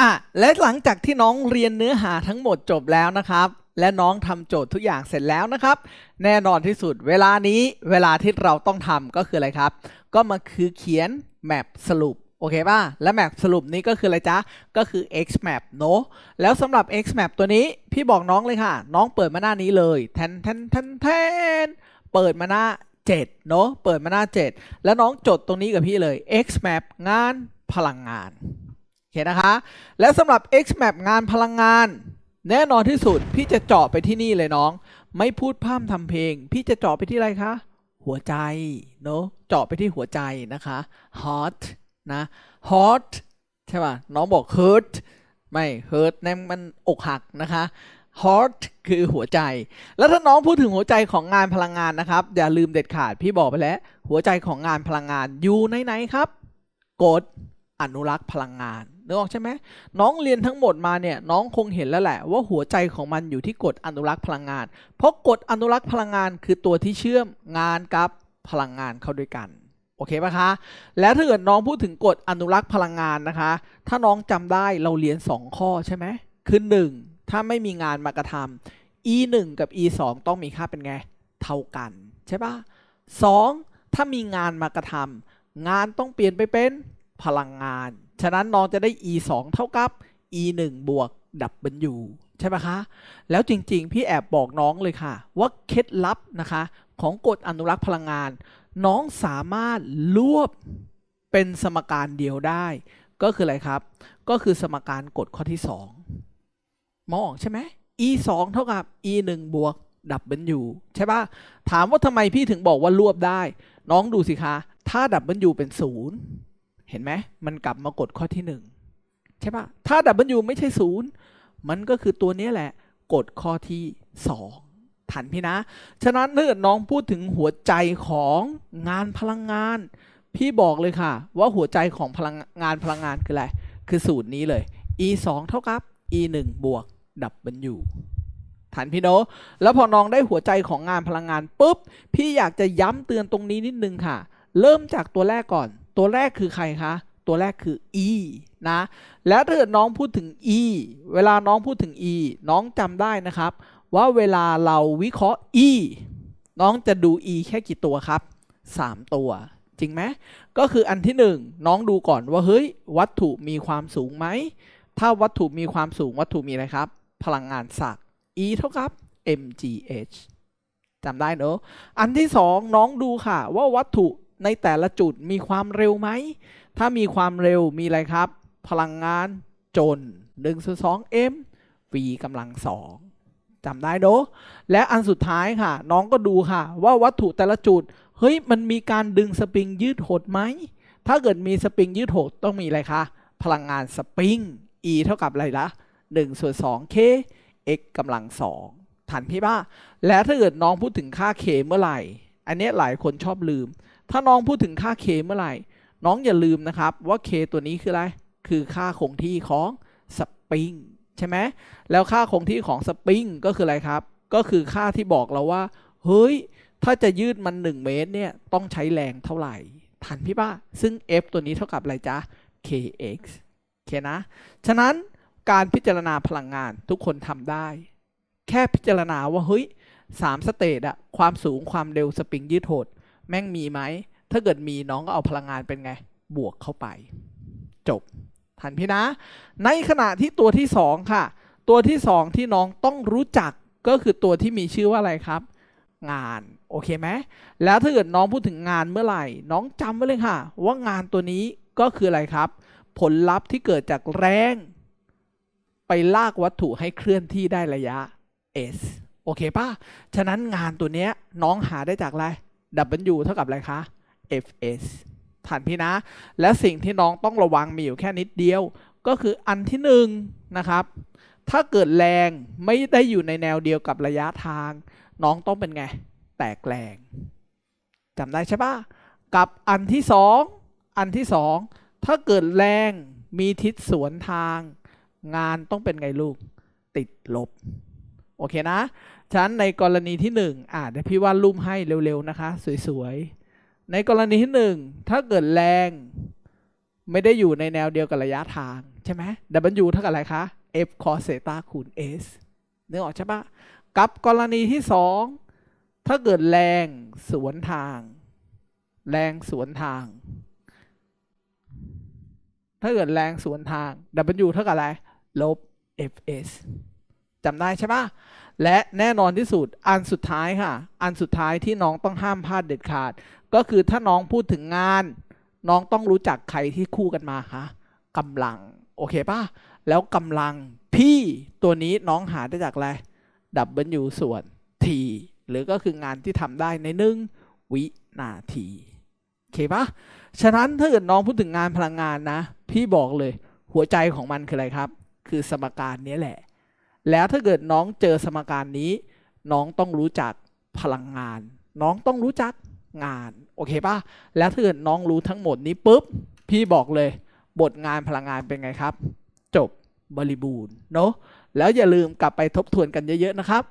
อะและหลังจากที่น้องเรียนเนื้อหาทั้งหมดจบแล้วนะครับ และน้องทำโจทย์ทุกอย่างเสร็จแล้วนะครับ แน่นอนที่สุดเวลานี้เวลาที่เราต้องทำก็คืออะไรครับ ก็มาคือเขียนแมปสรุปโอเคป่ะ และแมปสรุปนี้ก็คืออะไรจ๊ะ ก็คือ x map เนอะแล้วสำหรับ x map ตัวนี้พี่บอกน้องเลยค่ะ น้องเปิดมาหน้านี้เลย แทนแทนแทนแทนเปิดมาหน้า 7 เนอะเปิดมาหน้า 7 แล้วน้องจดตรงนี้กับพี่เลย x map งานพลังงานโอเคนะคะ และสำหรับ x map งานพลังงาน แน่นอนที่สุดพี่จะเจาะไปที่นี่เลยน้อง ไม่พูดพร่ำทำเพลง พี่จะเจาะไปที่อะไรคะ หัวใจ เนอะเจาะไปที่หัวใจนะคะ hot นะ hot ใช่ป่ะ น้องบอก hurt ไม่ hurt นั่นมันอกหักนะคะ heart คือหัวใจ แล้วถ้าน้องพูดถึงหัวใจของงานพลังงานนะครับ อย่าลืมเด็ดขาดพี่บอกไปแล้ว หัวใจของงานพลังงานอยู่ไหนครับกฎอนุรักษ์พลังงานนึกออกใช่ไหมน้องเรียนทั้งหมดมาเนี่ยน้องคงเห็นแล้วแหละ ว่าหัวใจของมันอยู่ที่กฎอนุรักษ์พลังงาน เพราะกฎอนุรักษ์พลังงานคือตัวที่เชื่อมงานกับพลังงานเข้าด้วยกันโอเคปะคะ แล้วถ้าเกิดน้องพูดถึงกฎอนุรักษ์พลังงานนะคะ ถ้าน้องจำได้เราเรียน 2 ข้อใช่ไหมคือ 1 ถ้าไม่มีงานมากระทำ e 1กับ e 2ต้องมีค่าเป็นไง เท่ากัน ใช่ปะสองถ้ามีงานมากระทำงานต้องเปลี่ยนไปเป็นพลังงาน ฉะนั้นน้องจะได้ e 2เท่ากับ e 1บวก w ใช่ไหมคะ แล้วจริงๆ พี่แอบบอกน้องเลยค่ะ ว่าเคล็ดลับนะคะ ของกฎอนุรักษ์พลังงาน น้องสามารถรวบเป็นสมการเดียวได้ ก็คืออะไรครับ ก็คือสมการกฎข้อที่ 2 มองใช่ไหม e 2เท่ากับ e 1บวก w ใช่ปะถามว่าทำไมพี่ถึงบอกว่ารวบได้ น้องดูสิคะ ถ้า w เป็น0เห็นไหม มันกลับมากฎข้อที่ 1 ใช่ปะถ้า w ไม่ใช่0มันก็คือตัวนี้แหละกฎข้อที่ 2 ทันพี่นะ ฉะนั้นถ้าเกิดน้องพูดถึงหัวใจของงานพลังงาน พี่บอกเลยค่ะ ว่าหัวใจของพลังงานพลังงานคืออะไร คือสูตรนี้เลย e 2เท่ากับ e 1บวก w ทันพี่โนแล้วพอน้องได้หัวใจของงานพลังงานปุ๊บ พี่อยากจะย้ำเตือนตรงนี้นิดนึงค่ะ เริ่มจากตัวแรกก่อน ตัวแรกคือใครคะ ตัวแรกคือ e นะ แล้วถ้าเกิดน้องพูดถึง e เวลาน้องพูดถึง e น้องจำได้นะครับ ว่าเวลาเราวิเคราะห์ e น้องจะดู e แค่กี่ตัวครับ 3 ตัว จริงไหมก็คืออันที่ 1 น้องดูก่อนว่าเฮ้ย วัตถุมีความสูงไหม ถ้าวัตถุมีความสูงวัตถุมีอะไรครับ พลังงานศักย์ E เท่ากับ mgh จำได้เนอะอันที่สองน้องดูค่ะ ว่าวัตถุในแต่ละจุดมีความเร็วไหม ถ้ามีความเร็วมีอะไรครับ พลังงานจน1ส่วน2 m v กำลังสองจำได้เนอะและอันสุดท้ายค่ะ น้องก็ดูค่ะ ว่าวัตถุแต่ละจุด เฮ้ย มันมีการดึงสปริงยืดหดไหม ถ้าเกิดมีสปริงยืดหดต้องมีอะไรคะ พลังงานสปริง E เท่ากับอะไรละ 1 ส่วน 2 k x กำลังสองทันพี่ป้า แล้วถ้าเกิดน้องพูดถึงค่า k เมื่อไหร่ อันนี้หลายคนชอบลืม ถ้าน้องพูดถึงค่า k เมื่อไหร่ น้องอย่าลืมนะครับว่า k ตัวนี้คืออะไร คือค่าคงที่ของสปริงใช่ไหมแล้วค่าคงที่ของสปริงก็คืออะไรครับ ก็คือค่าที่บอกเราว่า เฮ้ย ถ้าจะยืดมัน 1 เมตรเนี่ย ต้องใช้แรงเท่าไหร่ ทันพี่ป้า ซึ่ง F ตัวนี้เท่ากับอะไรจ๊ะ kx โอเคนะ ฉะนั้น การพิจารณาพลังงานทุกคนทำได้ แค่พิจารณาว่าเฮ้ยสามสเตจอะความสูงความเร็วสปริงยืดหด แม่งมีไหม ถ้าเกิดมีน้องก็เอาพลังงานเป็นไง บวกเข้าไป จบ ทันพี่นะ ในขณะที่ตัวที่สองค่ะ ตัวที่สองที่น้องต้องรู้จักก็คือตัวที่มีชื่อว่าอะไรครับ งาน โอเคไหมแล้วถ้าเกิดน้องพูดถึงงานเมื่อไหร่ น้องจำไว้เลยค่ะ ว่างานตัวนี้ก็คืออะไรครับ ผลลัพธ์ที่เกิดจากแรง ลากวัตถุให้เคลื่อนที่ได้ระยะ s โอเคป่ะ ฉะนั้นงานตัวเนี้ยน้องหาได้จากอะไร w เท่ากับอะไรคะ fs ทันพี่นะ และสิ่งที่น้องต้องระวังมีอยู่แค่นิดเดียว ก็คืออันที่หนึ่งนะครับ ถ้าเกิดแรงไม่ได้อยู่ในแนวเดียวกับระยะทาง น้องต้องเป็นไง แตกแรงจำได้ใช่ปะกับอันที่สองอันที่สองถ้าเกิดแรงมีทิศสวนทาง งานต้องเป็นไงลูกติดลบ โอเคนะฉะนั้นในกรณีที่หนึ่งอ่าเดี๋ยวพี่วาดรูปให้เร็วๆนะคะ สวยๆ ในกรณีที่หนึ่งถ้าเกิดแรง ไม่ได้อยู่ในแนวเดียวกับระยะทาง ใช่ไหม W เท่ากับอะไรคะ F cos theta คูณ S นึกออกใช่ปะกับกรณีที่สองถ้าเกิดแรงสวนทาง แรงสวนทาง ถ้าเกิดแรงสวนทาง W เท่ากับอะไร ลบ Fs จำได้ใช่ปะและแน่นอนที่สุดอันสุดท้ายค่ะ อันสุดท้ายที่น้องต้องห้ามพลาดเด็ดขาด ก็คือถ้าน้องพูดถึงงาน น้องต้องรู้จักใครที่คู่กันมาคะกำลัง โอเคปะแล้วกำลังพี่ตัวนี้น้องหาได้จากอะไร W ส่วน T หรือก็คืองานที่ทำได้ในหนึ่งวินาทีโอเคปะฉะนั้นถ้าเกิดน้องพูดถึงงานพลังงานนะ พี่บอกเลยหัวใจของมันคืออะไรครับ คือสมการนี้แหละ แล้วถ้าเกิดน้องเจอสมการนี้ น้องต้องรู้จักพลังงาน น้องต้องรู้จักงาน โอเคปะแล้วถ้าเกิดน้องรู้ทั้งหมดนี้ปุ๊บ พี่บอกเลย บทงานพลังงานเป็นไงครับ จบบริบูรณ์เนาะแล้วอย่าลืมกลับไปทบทวนกันเยอะ ๆ นะครับ